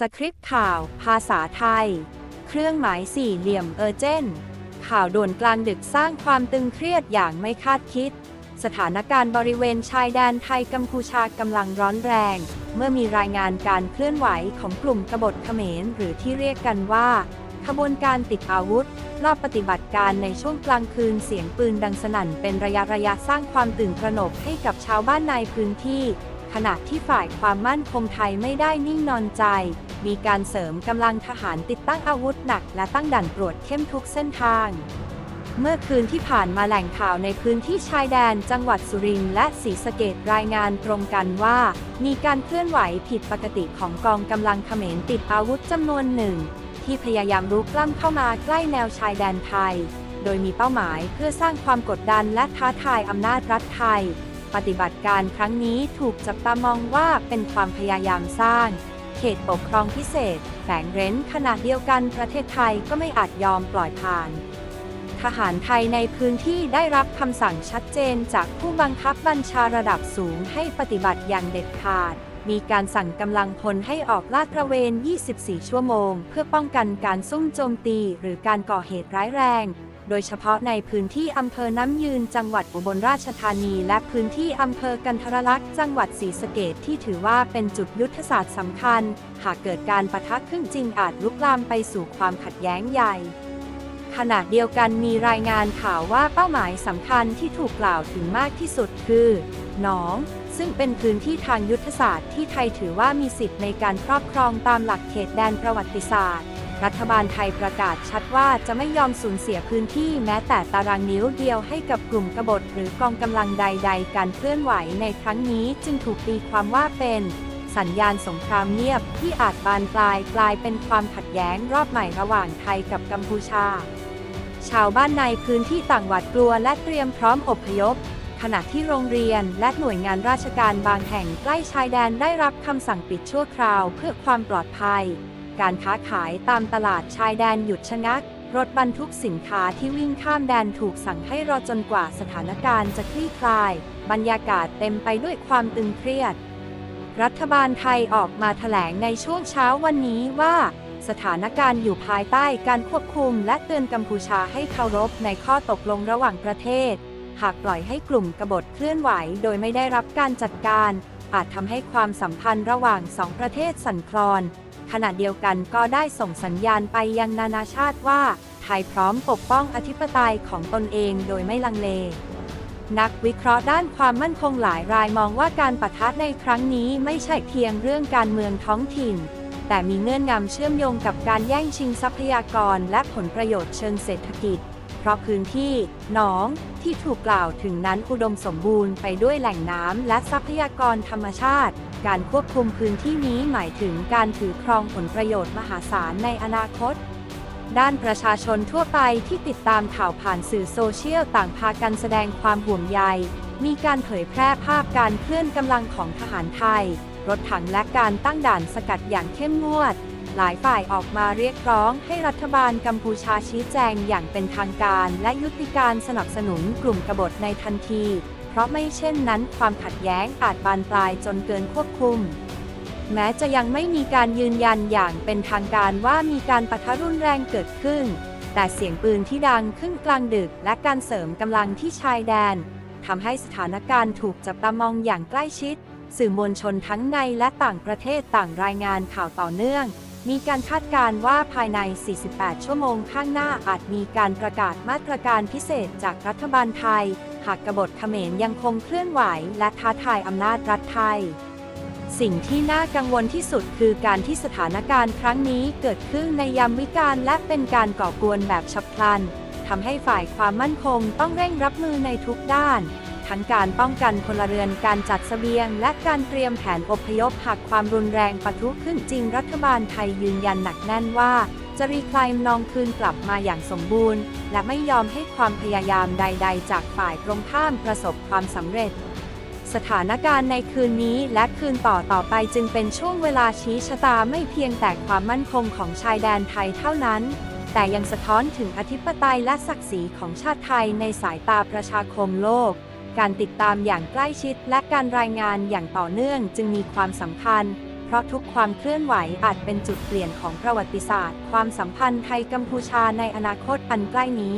สคริปต์ข่าว ภาษาไทย เครื่องหมายสี่เหลี่ยมเออเจนข่าวด่วนกลางดึกสร้างความตึงเครียดอย่างไม่คาดคิด สถานการณ์บริเวณชายแดนไทยกัมพูชากำลังร้อนแรง เมื่อมีรายงานการเคลื่อนไหวของกลุ่มกบฏเขมรหรือที่เรียกกันว่า ขบวนการติดอาวุธรอบปฏิบัติการในช่วงกลางคืนเสียงปืนดังสนั่นเป็นระยะระยะสร้างความตื่นตระหนกให้กับชาวบ้านในพื้นที่ ขณะที่ฝ่ายความมั่นคงไทยไม่ได้นิ่งนอนใจ มีการเสริมกำลังทหารติดตั้งอาวุธหนัก และตั้งด่านตรวจเข้มทุกเส้นทาง เมื่อคืนที่ผ่านมาแหล่งข่าวในพื้นที่ชายแดนจังหวัดสุรินทร์และศรีสะเกดรายงานตรงกันว่า มีการเคลื่อนไหวผิดปกติของกองกำลังเขมรติดอาวุธจำนวนหนึ่ง ที่พยายามรุกล้ำเข้ามาใกล้แนวชายแดนไทย โดยมีเป้าหมายเพื่อสร้างความกดดันและท้าทายอำนาจรัฐไทย ปฏิบัติการครั้งนี้ถูกจับตามองว่าเป็นความพยายามสร้าง เขตปกครองพิเศษแฝงเร้นขณะเดียวกันประเทศไทยก็ไม่อาจยอมปล่อยผ่าน ทหารไทยในพื้นที่ได้รับคำสั่งชัดเจนจากผู้บังคับบัญชาระดับสูงให้ปฏิบัติอย่างเด็ดขาด มีการสั่งกำลังพลให้ออกลาดตระเวน 24 ชั่วโมง เพื่อป้องกันการซุ่มโจมตีหรือการก่อเหตุร้ายแรง โดยเฉพาะในพื้นที่อำเภอน้ำยืนจังหวัดอุบลราชธานี และพื้นที่อำเภอกันทรลักษณ์จังหวัดศรีสะเกดที่ถือว่าเป็นจุดยุทธศาสตร์สำคัญ หากเกิดการประทะขึ้นจริงอาจลุกลามไปสู่ความขัดแย้งใหญ่ขณะเดียวกันมีรายงานข่าวว่าเป้าหมายสำคัญที่ถูกกล่าวถึงมากที่สุดคือ หนอง ซึ่งเป็นพื้นที่ทางยุทธศาสตร์ที่ไทยถือว่ามีสิทธิ์ในการครอบครองตามหลักเขตแดนประวัติศาสตร์ รัฐบาลไทยประกาศชัดว่าจะไม่ยอมสูญเสียพื้นที่แม้แต่ตารางนิ้วเดียวให้กับกลุ่มกบฏหรือกองกำลังใด ๆ การเคลื่อนไหวในครั้งนี้จึงถูกตีความว่าเป็น สัญญาณสงครามเงียบที่อาจบานปลายกลายเป็นความขัดแย้งรอบใหม่ระหว่างไทยกับกัมพูชา ชาวบ้านในพื้นที่ต่างหวาดกลัวและเตรียมพร้อมอบพยพขณะที่โรงเรียนและหน่วยงานราชการบางแห่งใกล้ชายแดนได้รับคำสั่งปิดชั่วคราวเพื่อความปลอดภัย การค้าขายตามตลาดชายแดนหยุดชะงัก รถบรรทุกสินค้าที่วิ่งข้ามแดนถูกสั่งให้รอจนกว่าสถานการณ์จะคลี่คลาย บรรยากาศเต็มไปด้วยความตึงเครียด รัฐบาลไทยออกมาแถลงในช่วงเช้าวันนี้ว่า สถานการณ์อยู่ภายใต้การควบคุม และเตือนกัมพูชาให้เคารพในข้อตกลงระหว่างประเทศ หากปล่อยให้กลุ่มกบฏเคลื่อนไหว โดยไม่ได้รับการจัดการ อาจทำให้ความสัมพันธ์ระหว่างสองประเทศสั่นคลอน ขณะเดียวกันก็ได้ส่งสัญญาณไปยังนานาชาติว่า ไทยพร้อมปกป้องอธิปไตยของตนเองโดยไม่ลังเล นักวิเคราะห์ด้านความมั่นคงหลายรายมองว่าการปะทะในครั้งนี้ไม่ใช่เพียงเรื่องการเมืองท้องถิ่น แต่มีเงื่อนงำเชื่อมโยงกับการแย่งชิงทรัพยากรและผลประโยชน์เชิงเศรษฐกิจ เพราะพื้นที่หนองที่ถูกกล่าวถึงนั้นอุดมสมบูรณ์ไปด้วยแหล่งน้ำและทรัพยากรธรรมชาติ การควบคุมพื้นที่นี้หมายถึงการถือครองผลประโยชน์มหาศาลในอนาคต ด้านประชาชนทั่วไปที่ติดตามข่าวผ่านสื่อโซเชียลต่างพากันแสดงความห่วงใย มีการเผยแพร่ภาพการเคลื่อนกำลังของทหารไทย รถถังและการตั้งด่านสกัดอย่างเข้มงวด หลายฝ่ายออกมาเรียกร้องให้รัฐบาลกัมพูชาชี้แจงอย่างเป็นทางการ และยุติการสนับสนุนกลุ่มกบฏในทันที เพราะไม่เช่นนั้นความขัดแย้งอาจบานปลายจนเกินควบคุม แม้จะยังไม่มีการยืนยันอย่างเป็นทางการว่ามีการปะทะรุนแรงเกิดขึ้น แต่เสียงปืนที่ดังขึ้นกลางดึก และการเสริมกำลังที่ชายแดนทำให้สถานการณ์ถูกจับตามองอย่างใกล้ชิดสื่อมวลชนทั้งในและต่างประเทศต่างรายงานข่าวต่อเนื่อง มีการคาดการณ์ว่าภายใน 48 ชั่วโมงข้างหน้าอาจมีการประกาศมาตรการพิเศษจากรัฐบาลไทย หากกบฏเขมรยังคงเคลื่อนไหวและท้าทายอำนาจรัฐไทย สิ่งที่น่ากังวลที่สุดคือการที่สถานการณ์ครั้งนี้เกิดขึ้นในยามวิกาลและเป็นการก่อกวนแบบฉับพลันทำให้ฝ่ายความมั่นคงต้องเร่งรับมือในทุกด้าน ทั้งการป้องกันพลเรือนการจัดเสบียง และการเตรียมแผนอพยพหากความรุนแรงปะทุขึ้นจริงรัฐบาลไทยยืนยันหนักแน่นว่า จะรีคลายนองคืนกลับมาอย่างสมบูรณ์ และไม่ยอมให้ความพยายามใด ๆ จากฝ่ายตรงข้ามประสบความสำเร็จสถานการณ์ในคืนนี้และคืนต่อต่อไปจึงเป็นช่วงเวลาชี้ชะตาไม่เพียงแต่ความมั่นคงของชายแดนไทยเท่านั้น แต่ยังสะท้อนถึงอธิปไตยและศักดิ์ศรีของชาติไทยในสายตาประชาคมโลก การติดตามอย่างใกล้ชิดและการรายงานอย่างต่อเนื่องจึงมีความสำคัญ เพราะทุกความเคลื่อนไหวอาจเป็นจุดเปลี่ยนของประวัติศาสตร์ ความสัมพันธ์ไทยกัมพูชาในอนาคตอันใกล้นี้